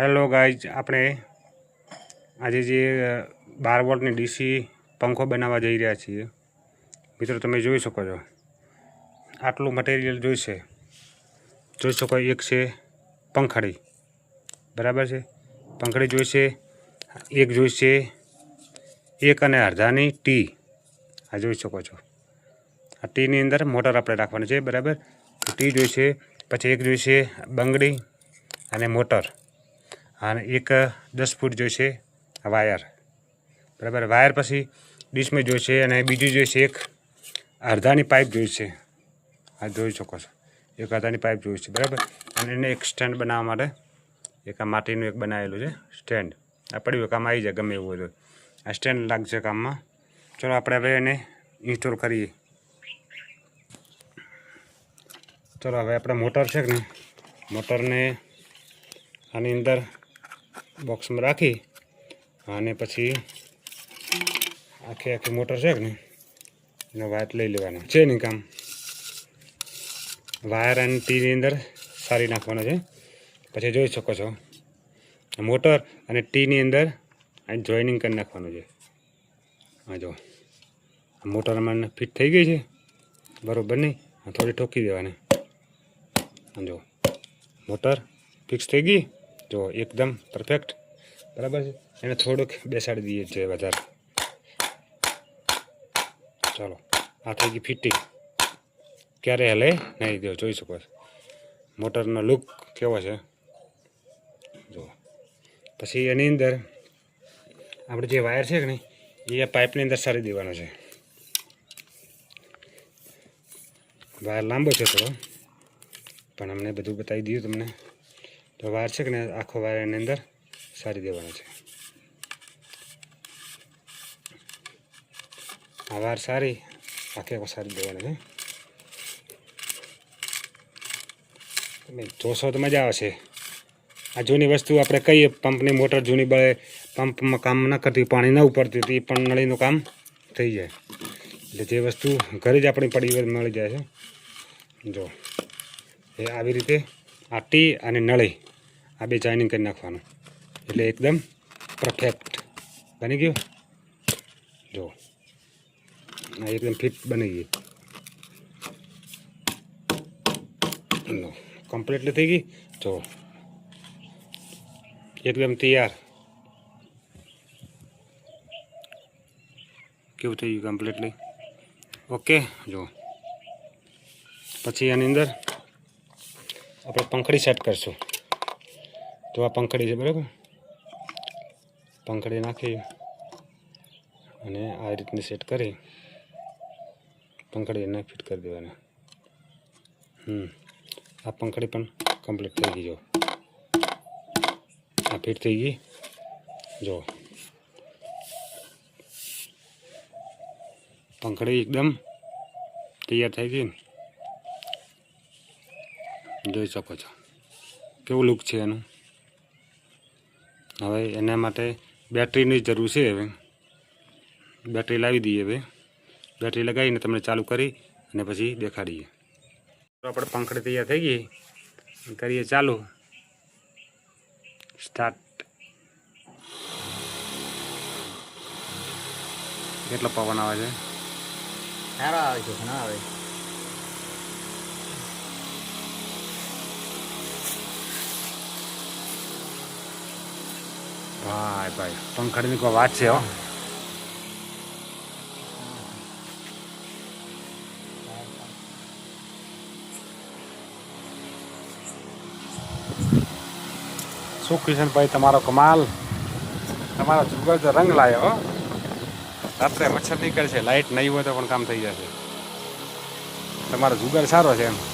Hello guys આપણે આજે જે બાર વોલ્ટની ડીસી પંખો બનાવવા જઈ રહ્યા છીએ. મિત્રો, તમે જોઈ શકો છો. આટલું મટીરિયલ જોઈશે. જોઈ શકો, એક છે પંખડી. બરાબર છે? પંખડી જોઈશે, એક જોઈશે, એક અને અડધાની ટી આ જોઈ શકો છો. આ ટીની અંદર મોટર આપણે રાખવાની છે, બરાબર? ટી જોઈશે, પછી એક જોઈશે બંગડી અને મોટર. અને એક દસ ફૂટ જોઈશે વાયર. બરાબર? વાયર પછી ડીશમાં જોઈશે અને બીજું જોઈશે એક અડધાની પાઇપ જોઈશે. આ જોઈ શકો છો. એક અડધાની પાઇપ જોઈશે, બરાબર? અને એને એક સ્ટેન્ડ બનાવવા માટે, એક આ માટીનું એક બનાવેલું છે, સ્ટેન્ડ. આ પડ્યું કામ આવી જાય, ગમે એવું હોય તો. આ સ્ટેન્ડ લાગશે કામમાં. ચલો, આપણે હવે એને ઇન્સ્ટોલ કરીએ. ચલો, હવે આપણે મોટર છે કે ને મોટરને આની અંદર બોક્સમાં રાખી અને પછી આખી આખી મોટર છે કે ને એનો વાયર લઈ લેવાનો. છે નહીં કામ? વાયર અને ટીની અંદર સારી નાખવાનો છે. પછી જોઈ શકો છો. મોટર અને ટીની અંદર આ જોઈનિંગ કરી નાખવાનું છે. હા જો. મોટર ફિટ થઈ ગઈ છે. બરાબર નહીં? થોડી ઠોકી દેવાની. જો. મોટર ફિક્સ થઈ ગઈ. જો એકદમ પરફેક્ટ બરાબર છે? એને થોડુંક બેસાડી દઈએ છે વધારે. ચાલો, આ થઈ ગઈ ફિટિંગ ક્યારે હલે? નહીં, જો જોઈ શકો મોટરનો લુક કેવો છે? જો. પછી એની અંદર આપણે જે વાયર છે કે નહીં, એ પાઇપની અંદર સારી દેવાનો છે. વાયર લાંબો છે થોડો. પણ અમને બધું બતાવી દીધું તમને. તો વાર છે કે આખો વાર એની અંદર સારી દેવાનો છે. આ વાર સારી, આખે આખો સારી દેવાનો છે. તમે જોશો તો મજા આવશે. આ જૂની વસ્તુ આપણે કહીએ, પંપની મોટર જૂની બળે પંપમાં કામ ન કરતી, પાણી ન ઉપડતી હતી, પણ નળીનું કામ થઈ જાય. એટલે જે વસ્તુ ઘરે જ આપણી પડી મળી જાય છે. જો, એ આવી રીતે આ ટી અને નળી. આ બે જોઈનિંગ કરી નાખવાનું એટલે એકદમ પરફેક્ટ બની ગયું જો આ એકદમ ફિટ બની ગઈ લો કમ્પ્લીટલી થઈ ગઈ જો એકદમ તૈયાર કેવું થઈ ગયું કમ્પ્લીટલી ઓકે જો પછી આની અંદર આપણે પંખડી સેટ કરશું તો આ પંખડી છે, બરાબર? પંખડી નાખી અને આ રીતની સેટ કરી. પંખડી એને ફિટ કરી દેવાના. હમ. આ પંખડી પણ કમ્પ્લીટ થઈ ગઈ, જો. આ ફિટ થઈ ગઈ? જો. પંખડી એકદમ તૈયાર થઈ ગઈ જોઈ શકો છો. કેવું લુક છે એનું? હવે એના માટે બેટરીની જરૂર છે હવે. બેટરી લાવી દઈએ હવે. બેટરી લગાવીને તમને ચાલુ કરી અને પછી દેખાડીએ. આપણે પંખડી તૈયાર થઈ ગઈ. કરીએ ચાલુ. સ્ટાર્ટ કેટલો પવન આવે છે? સારો આવે છે, ઘણો આવે ભાઈ ભાઈ. પંખડીની કોઈ વાત છે, હો. શું કિશનભાઈ તમારો કમાલ? તમારો જુગલ તો રંગ હો. રાત્રે મચ્છર નીકળશે લાઇટ નહીં હોય તો પણ કામ થઈ જશે તમારો જુગાર સારો છે એમ.